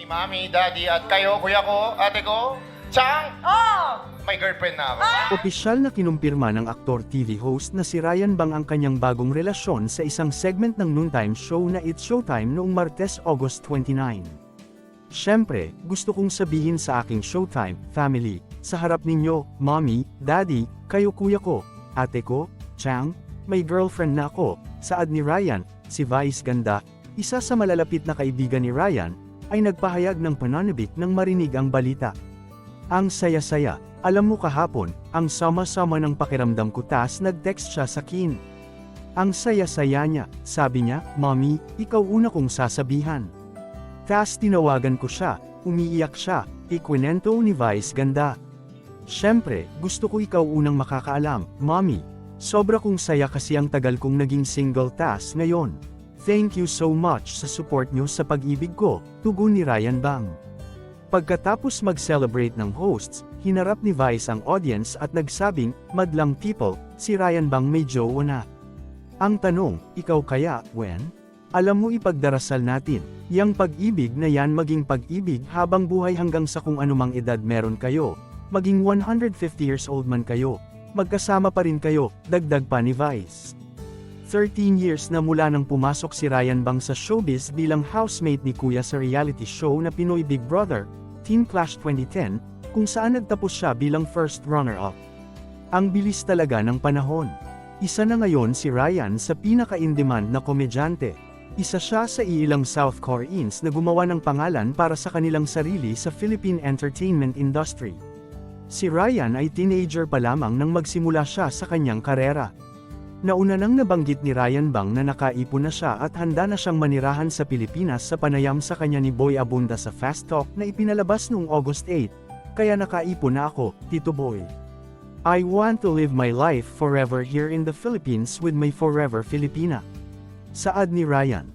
ni Mami, Daddy, at kayo, kuya ko, ate ko, Chang, Oh! may girlfriend na ako. Opisyal na kinumpirma ng aktor TV host na si Ryan Bang ang kanyang bagong relasyon sa isang segment ng noontime show na It's Showtime noong Martes, August 29. Siyempre, gusto kong sabihin sa aking Showtime, family, sa harap ninyo, mommy, daddy, kayo kuya ko, ate ko, Chang, may girlfriend na ako, saad ni Ryan, si Vice Ganda, isa sa malalapit na kaibigan ni Ryan, ay nagpahayag ng pananabik nang marinig ang balita. Ang saya-saya, alam mo kahapon, ang sama-sama ng pakiramdam ko tas nag-text siya sa kin. Ang saya-saya niya, sabi niya, Mommy, ikaw una kong sasabihan. Tas tinawagan ko siya, umiiyak siya, ikwinento ni Vice ganda. Siyempre, gusto ko ikaw unang makakaalam, Mommy. Sobra kong saya kasi ang tagal kong naging single tas ngayon. Thank you so much sa support niyo sa pag-ibig ko, tugon ni Ryan Bang. Pagkatapos mag-celebrate ng hosts, hinarap ni Vice ang audience at nagsabing, madlang people, si Ryan bang may jowa na? Ang tanong, ikaw kaya, when? Alam mo ipagdarasal natin, yang pag-ibig na yan maging pag-ibig habang buhay hanggang sa kung anumang edad meron kayo, maging 150 years old man kayo, magkasama pa rin kayo, dagdag pa ni Vice. 13 years na mula nang pumasok si Ryan Bang sa showbiz bilang housemate ni Kuya sa reality show na Pinoy Big Brother, Teen Clash 2010, kung saan nagtapos siya bilang first runner-up. Ang bilis talaga ng panahon. Isa na ngayon si Ryan sa pinaka-in-demand na komedyante. Isa siya sa iilang South Koreans na gumawa ng pangalan para sa kanilang sarili sa Philippine entertainment industry. Si Ryan ay teenager pa lamang nang magsimula siya sa kanyang karera. Nauna nang nabanggit ni Ryan Bang na nakaipon na siya at handa na siyang manirahan sa Pilipinas sa panayam sa kanya ni Boy Abunda sa Fast Talk na ipinalabas noong August 8. Kaya nakaipon na ako, Tito Boy. I want to live my life forever here in the Philippines with my forever Filipina. Saad ni Ryan.